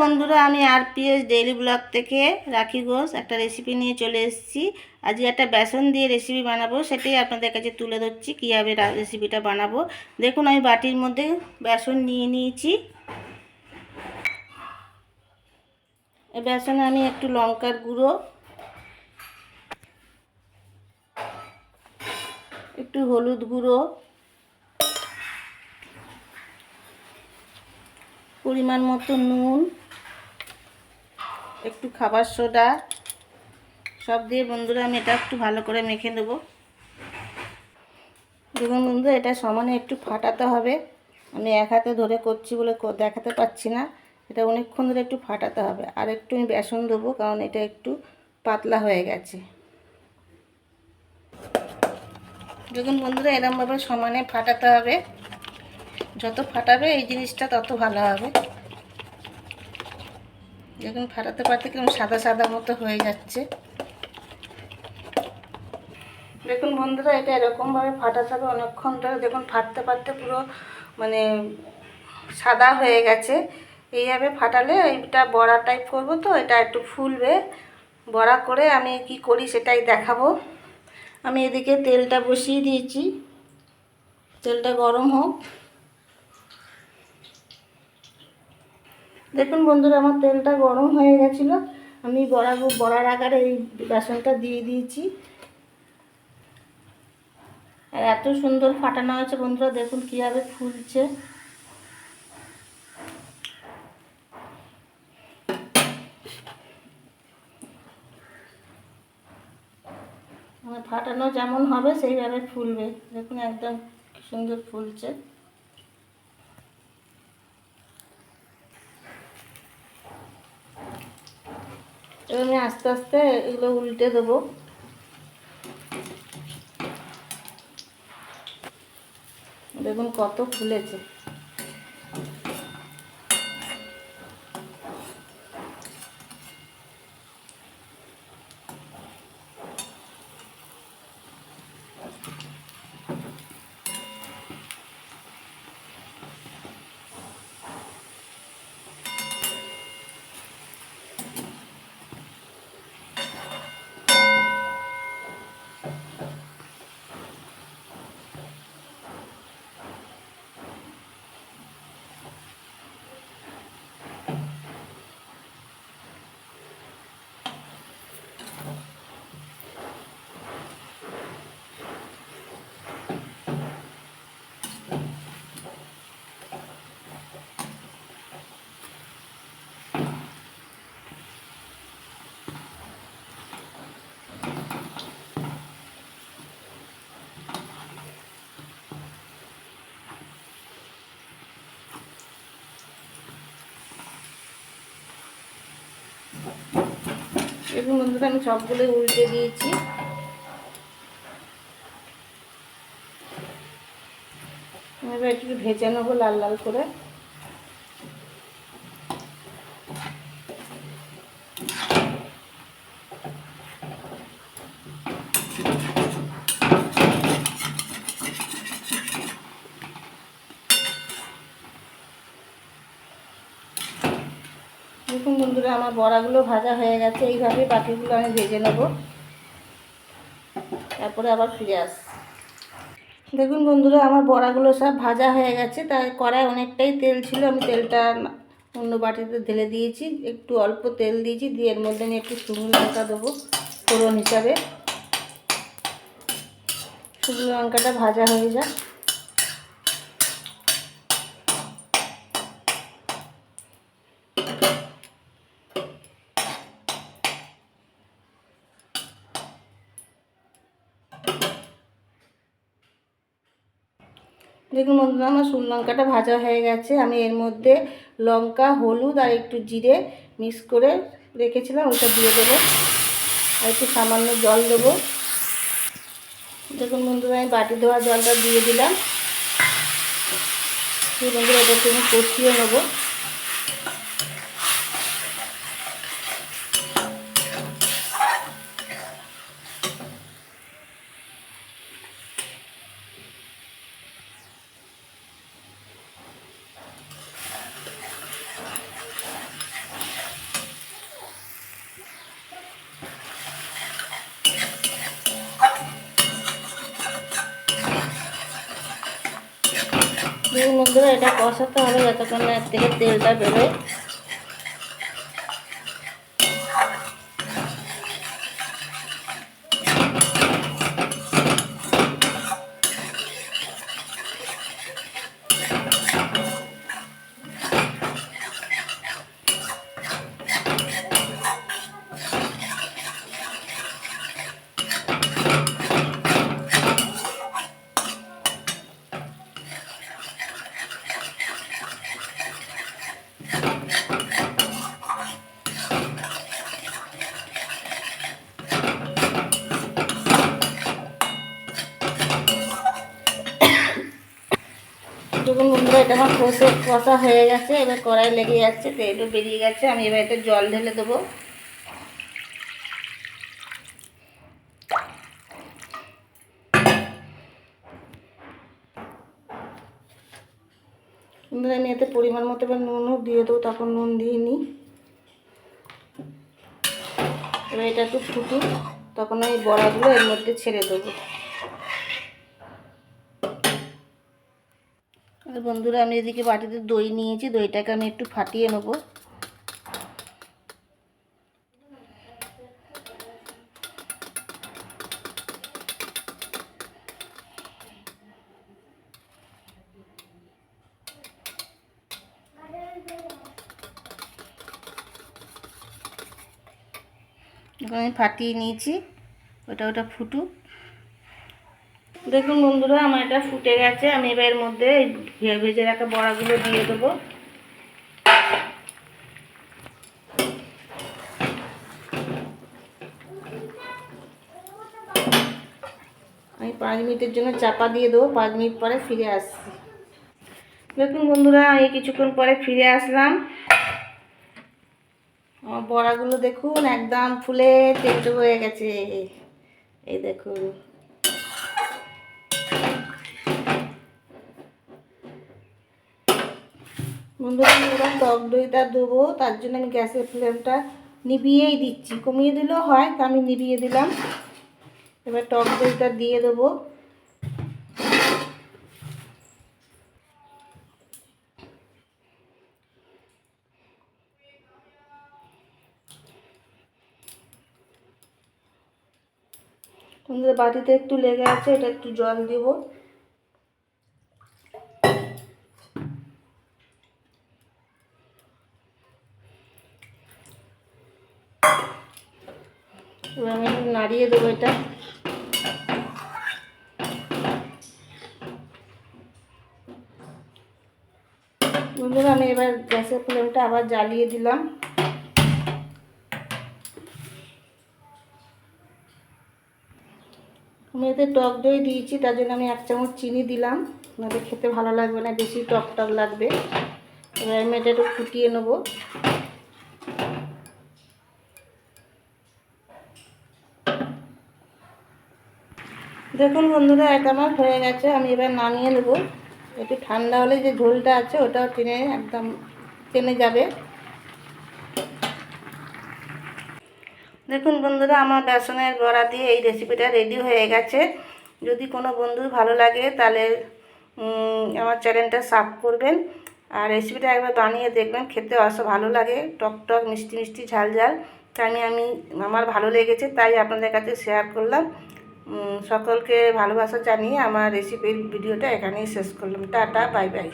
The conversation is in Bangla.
বন্ধুরা, আমি আর পিএস ডেইলি ব্লগ থেকে রাখি ঘোষ। একটা রেসিপি নিয়ে চলে এসেছি। আজকে একটা বেসন দিয়ে রেসিপি বানাবো, সেটাই আপনাদের কাছে তুলে ধরছি, কীভাবে রেসিপিটা বানাবো। দেখুন, আমি বাটির মধ্যে বেসন নিয়ে নিয়েছি। বেসনে আমি একটু লঙ্কার গুঁড়ো, একটু হলুদ গুঁড়ো, পরিমাণ মতো নুন একটু খাবার সোডা সব দিয়ে বন্ধুরা আমি এটা একটু ভালো করে মেখে দেবো দেখুন বন্ধু, এটা সমানে একটু ফাটাতে হবে। আমি এক হাতে ধরে করছি বলে দেখাতে পাচ্ছি না। এটা অনেকক্ষণ ধরে একটু ফাটাতে হবে। আর একটু আমি বেসন দেবো, কারণ এটা একটু পাতলা হয়ে গেছে। দেখুন বন্ধুরা, এরমভাবে সমানে ফাটাতে হবে। যত ফাটাবে এই জিনিসটা তত ভালো হবে। দেখুন ফাটাতে পারতে কীরকম সাদা সাদা মতো হয়ে যাচ্ছে। দেখুন বন্ধুরা, এটা এরকমভাবে ফাটাতে হবে অনেকক্ষণ ধরে। দেখুন, ফাটতে ফাটতে পুরো মানে সাদা হয়ে গেছে। এইভাবে ফাটালে এটা বড়া টাইপ করব তো, এটা একটু ফুলবে। বড়া করে আমি কি করি সেটাই দেখাবো। আমি এদিকে তেলটা বসিয়ে দিয়েছি। তেলটা গরম হোক। দেখুন বন্ধুরা, আমার তেলটা গরম হয়ে গেছিল। আমি বড়া বড়ার আকারে এই বেসনটা দিয়ে দিয়েছি। আর এত সুন্দর ফাটানো হয়েছে বন্ধুরা, দেখুন কীভাবে ফুলছে। ফাটানো যেমন হবে, সেইভাবে ফুলবে। দেখুন একদম সুন্দর ফুলছে। এবার আমি আস্তে আস্তে এগুলো উল্টে দেবো। দেখুন কত ফুলেছে। দেখুন বন্ধুরা আমি সবগুলো উল্টে দিয়েছি। এবার একটু ভেজে নেব লাল লাল করে। দেখুন বন্ধুরা, আমার বড়াগুলো ভাজা হয়ে গেছে। এইভাবে বাকিগুলো আমি ভেজে নেব। তারপরে আবার ফিরে আস। দেখুন বন্ধুরা, আমার বড়াগুলো সব ভাজা হয়ে গেছে। তাই কড়ায় অনেকটাই তেল ছিল। আমি তেলটা অন্য বাটিতে ঢেলে দিয়েছি। একটু অল্প তেল দিয়েছি। দিয়ে এর মধ্যে আমি একটু শুকনো লঙ্কা দেবো ফোড়ন হিসাবে। শুকনো লঙ্কাটা ভাজা হয়ে যায় দেখুন বন্ধুরা, আমার শুন লঙ্কাটা ভাজা হয়ে গেছে। আমি এর মধ্যে লঙ্কা, হলুদ আর একটু জিরে মিক্স করে রেখেছিলাম ওইটা দিয়ে দেবো। আর একটু সামান্য জল দেবো। দেখুন বন্ধুরা, আমি বাটি ধোয়া জলটা দিয়ে দিলাম। বন্ধুরা এটা একটু কষিয়ে নেব। বন্ধুরা এটা কষাতে হবে যতক্ষণ এর থেকে তেলটা বেরোয়। দেখুন বন্ধুরা, এটা আমার কষে, কষা হয়ে গেছে, এবার কড়াই লেগে যাচ্ছে তো তেলও বেরিয়ে গেছে, আমি এবার এটা জল ঢেলে দেবো। বন্ধুরা, আমি এতে পরিমাণ মতো এবার নুনও দিয়ে দেবো তখন নুন দিয়ে নিই। এবার এটা একটু ফুটুক, তখন আমি বড়াগুলো এর মধ্যে ছেড়ে দেবো। বন্ধুরা, আমি এদিকে বাটিতে দই নিয়েছি। দইটাকে আমি একটু ফাটিয়ে নেব। আমি ফাটিয়ে নিয়েছি। ওটা ওটা ফুটুক। দেখুন বন্ধুরা, আমার এটা ফুটে গেছে। আমি এবার এর মধ্যে ভেজে রাখা বড়াগুলো দিয়ে দেবো। আমি পাঁচ মিনিটের জন্য চাপা দিয়ে দেবো, পাঁচ মিনিট পরে ফিরে আসছি। দেখুন বন্ধুরা, আমি কিছুক্ষণ পরে ফিরে আসলাম। আমার বড়াগুলো দেখুন, একদম ফুলে টেটো হয়ে গেছে। এই দেখুন। বন্ধুরা এবার টক দইটা দেবো। তার জন্য আমি গ্যাসের ফ্লেমটা নিভিয়েই দিচ্ছি। কমিয়ে দিলেও হয়, তা আমি নিভিয়ে দিলাম। এবার টক দইটা দিয়ে দেবো। বাটিতে একটু লেগে আছে, এটা একটু জল দেবো। এবার আমি নাড়িয়ে দেবো এটা। বন্ধুরা, আমি এবার গ্যাসের ফ্লেমটা আবার জ্বালিয়ে দিলাম। আমি এতে টক দই দিয়েছি, তার জন্য আমি এক চামচ চিনি দিলাম। নাহলে খেতে ভালো লাগবে না, বেশি টক টক লাগবে। এবার আমি এটা একটু ফুটিয়ে নেব। দেখুন বন্ধুরা এটা আমার হয়ে গেছে, আমি এবার নামিয়ে নেব। একটু ঠান্ডা হলে যে ঝোলটা আছে, ওটাও টেনে একদম টেনে যাবে। দেখুন বন্ধুরা, আমার বেসনের বড়া দিয়ে এই রেসিপিটা রেডি হয়ে গেছে। যদি কোনো বন্ধুর ভালো লাগে, তাহলে আমার চ্যানেলটা সাব করবেন। আর রেসিপিটা একবার বানিয়ে দেখবেন, খেতে অস ভালো লাগে। টক টক, মিষ্টি মিষ্টি, ঝাল ঝাল। তাই আমি আমি, আমার ভালো লেগেছে, তাই আপনাদের কাছে শেয়ার করলাম। সকলকে ভালোবাসা জানিয়ে আমার রেসিপির ভিডিওটা এখানেই শেষ করলাম। Tata bye bye